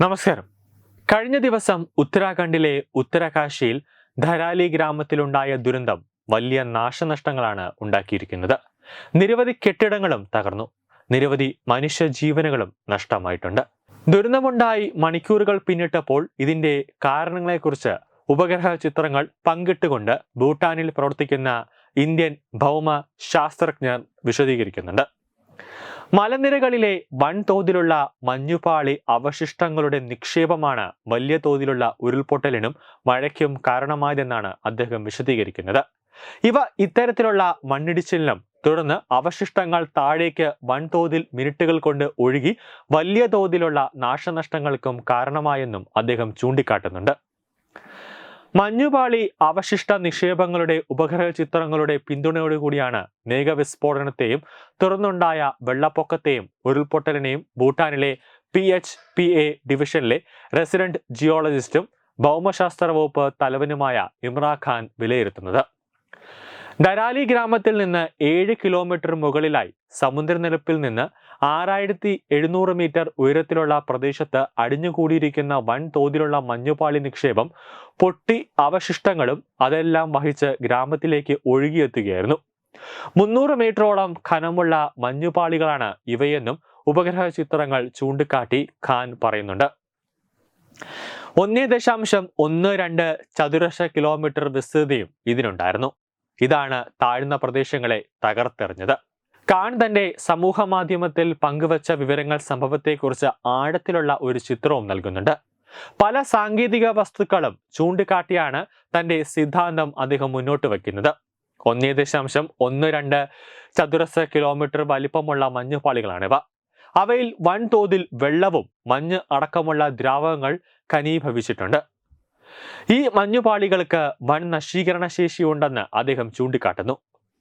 നമസ്കാരം. കഴിഞ്ഞ ദിവസം ഉത്തരാഖണ്ഡിലെ ഉത്തരകാശിയിൽ ധരാലി ഗ്രാമത്തിലുണ്ടായ ദുരന്തം വലിയ നാശനഷ്ടങ്ങളാണ് ഉണ്ടാക്കിയിരിക്കുന്നത്. നിരവധി കെട്ടിടങ്ങളും തകർന്നു. നിരവധി മനുഷ്യജീവനുകളും നഷ്ടമായിട്ടുണ്ട്. ദുരന്തമുണ്ടായി മണിക്കൂറുകൾ പിന്നിട്ടപ്പോൾ ഇതിന്റെ കാരണങ്ങളെക്കുറിച്ച് ഉപഗ്രഹ ചിത്രങ്ങൾ പങ്കിട്ടുകൊണ്ട് ഭൂട്ടാനിൽ പ്രവർത്തിക്കുന്ന ഇന്ത്യൻ ഭൗമ ശാസ്ത്രജ്ഞർ വിശദീകരിക്കുന്നുണ്ട്. മലനിരകളിലെ വൻതോതിലുള്ള മഞ്ഞുപാളി അവശിഷ്ടങ്ങളുടെ നിക്ഷേപമാണ് വലിയ തോതിലുള്ള ഉരുൾപൊട്ടലിനും മഴയ്ക്കും കാരണമായതെന്നാണ് അദ്ദേഹം വിശദീകരിക്കുന്നത്. ഇവ ഇത്തരത്തിലുള്ള മണ്ണിടിച്ചിലിനും തുടർന്ന് അവശിഷ്ടങ്ങൾ താഴേക്ക് വൻതോതിൽ മിനിറ്റുകൾ കൊണ്ട് ഒഴുകി വലിയ തോതിലുള്ള നാശനഷ്ടങ്ങൾക്കും കാരണമായെന്നും അദ്ദേഹം ചൂണ്ടിക്കാട്ടുന്നുണ്ട്. മഞ്ഞുപാളി അവശിഷ്ട നിക്ഷേപങ്ങളുടെ ഉപഗ്രഹ ചിത്രങ്ങളുടെ പിന്തുണയോടുകൂടിയാണ് മേഘവിസ്ഫോടനത്തെയും തുറന്നുണ്ടായ വെള്ളപ്പൊക്കത്തെയും ഉരുൾപൊട്ടലിനെയും ഭൂട്ടാനിലെ പി എച്ച് പി എ ഡിവിഷനിലെ റെസിഡന്റ് ജിയോളജിസ്റ്റും ഭൗമശാസ്ത്ര വകുപ്പ് തലവനുമായ ഇമ്രാഖാൻ വിലയിരുത്തുന്നത്. ഡരാലി ഗ്രാമത്തിൽ നിന്ന് ഏഴ് കിലോമീറ്റർ മുകളിലായി സമുദ്രനിരപ്പിൽ നിന്ന് ആറായിരത്തി എഴുന്നൂറ് മീറ്റർ ഉയരത്തിലുള്ള പ്രദേശത്ത് അടിഞ്ഞുകൂടിയിരിക്കുന്ന വൻ തോതിലുള്ള മഞ്ഞുപാളി നിക്ഷേപം പൊട്ടി അവശിഷ്ടങ്ങളും അതെല്ലാം വഹിച്ച് ഗ്രാമത്തിലേക്ക് ഒഴുകിയെത്തുകയായിരുന്നു. മുന്നൂറ് മീറ്ററോളം ഖനമുള്ള മഞ്ഞുപാളികളാണ് ഇവയെന്നും ഉപഗ്രഹ ചിത്രങ്ങൾ ചൂണ്ടിക്കാട്ടി ഖാൻ പറയുന്നുണ്ട്. ഒന്നേ ദശാംശം ഒന്ന് രണ്ട് ചതുരശ്ര കിലോമീറ്റർ വിസ്തൃതിയും ഇതിനുണ്ടായിരുന്നു. ഇതാണ് താഴ്ന്ന പ്രദേശങ്ങളെ തകർത്തെറിഞ്ഞത്. ഖാൻ തന്റെ സമൂഹ മാധ്യമത്തിൽ പങ്കുവച്ച വിവരങ്ങൾ സംഭവത്തെക്കുറിച്ച് ആഴത്തിലുള്ള ഒരു ചിത്രവും നൽകുന്നുണ്ട്. പല സാങ്കേതിക വസ്തുക്കളും ചൂണ്ടിക്കാട്ടിയാണ് തന്റെ സിദ്ധാന്തം അദ്ദേഹം മുന്നോട്ട് വയ്ക്കുന്നത്. ഒന്നേ ദശാംശം ഒന്ന് രണ്ട് ചതുരശ്ര കിലോമീറ്റർ വലിപ്പമുള്ള മഞ്ഞുപാളികളാണിവ. അവയിൽ വൻതോതിൽ വെള്ളവും മഞ്ഞ് അടക്കമുള്ള ദ്രാവകങ്ങൾ ഖനീഭവിച്ചിട്ടുണ്ട്. ഈ മഞ്ഞുപാളികൾക്ക് വൻ നശീകരണ ശേഷിയുണ്ടെന്ന് അദ്ദേഹം ചൂണ്ടിക്കാട്ടുന്നു.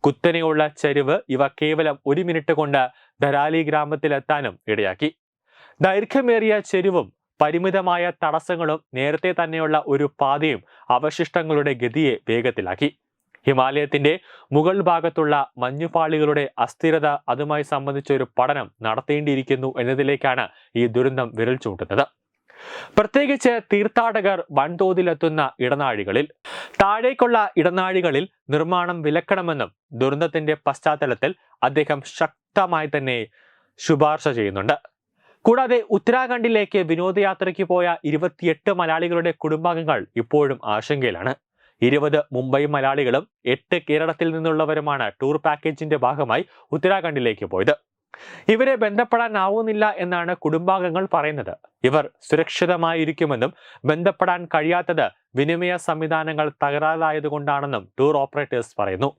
കുത്തനെയുള്ള ചരിവ് ഇവ കേവലം ഒരു മിനിറ്റ് കൊണ്ട് ധരാലി ഗ്രാമത്തിലെത്താനും ഇടയാക്കി. ദൈർഘ്യമേറിയ ചെരുവും പരിമിതമായ തടസ്സങ്ങളും നേരത്തെ തന്നെയുള്ള ഒരു പാതയും അവശിഷ്ടങ്ങളുടെ ഗതിയെ വേഗത്തിലാക്കി. ഹിമാലയത്തിന്റെ മുകൾ ഭാഗത്തുള്ള മഞ്ഞുപാളികളുടെ അസ്ഥിരത അതുമായി സംബന്ധിച്ച ഒരു പഠനം നടത്തേണ്ടിയിരിക്കുന്നു എന്നതിലേക്കാണ് ഈ ദുരന്തം വിരൽ ചൂണ്ടുന്നത് പ്രത്യേകിച്ച് തീർത്ഥാടകർ വൻതോതിലെത്തുന്ന ഇടനാഴികളിൽ താഴേക്കുള്ള ഇടനാഴികളിൽ നിർമ്മാണം വിലക്കണമെന്നും ദുരന്തത്തിന്റെ പശ്ചാത്തലത്തിൽ അദ്ദേഹം ശക്തമായി തന്നെ ശുപാർശ ചെയ്യുന്നുണ്ട്. കൂടാതെ ഉത്തരാഖണ്ഡിലേക്ക് വിനോദയാത്രയ്ക്ക് പോയ ഇരുപത്തിയെട്ട് മലയാളികളുടെ കുടുംബാംഗങ്ങൾ ഇപ്പോഴും ആശങ്കയിലാണ്. ഇരുപത് മുംബൈ മലയാളികളും എട്ട് കേരളത്തിൽ നിന്നുള്ളവരുമാണ് ടൂർ പാക്കേജിന്റെ ഭാഗമായി ഉത്തരാഖണ്ഡിലേക്ക് പോയത്. ഇവരെ ബന്ധപ്പെടാനാവുന്നില്ല എന്നാണ് കുടുംബാംഗങ്ങൾ പറയുന്നത്. ഇവർ സുരക്ഷിതമായിരിക്കുമെന്നും ബന്ധപ്പെടാൻ കഴിയാത്തത് വിനിമയ സംവിധാനങ്ങൾ തകരാറായതുകൊണ്ടാണെന്നും ടൂർ ഓപ്പറേറ്റേഴ്സ് പറയുന്നു.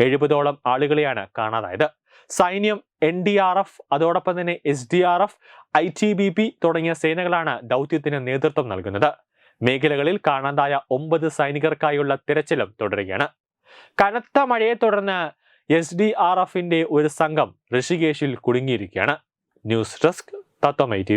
എഴുപതോളം ആളുകളെയാണ് കാണാതായത്. സൈന്യം എൻ ഡി ആർ എഫ് അതോടൊപ്പം തന്നെ S D R F I T B P തുടങ്ങിയ സേനകളാണ് ദൗത്യത്തിന് നേതൃത്വം നൽകുന്നത്. മേഖലകളിൽ കാണാതായ ഒമ്പത് സൈനികർക്കായുള്ള തിരച്ചിലും തുടരുകയാണ്. കനത്ത മഴയെ തുടർന്ന് എസ് ഡി ആർ എഫിന്റെ ഒരു സംഘം ഋഷികേശിൽ കുടുങ്ങിയിരിക്കുകയാണ്. News desk Tatwamayi T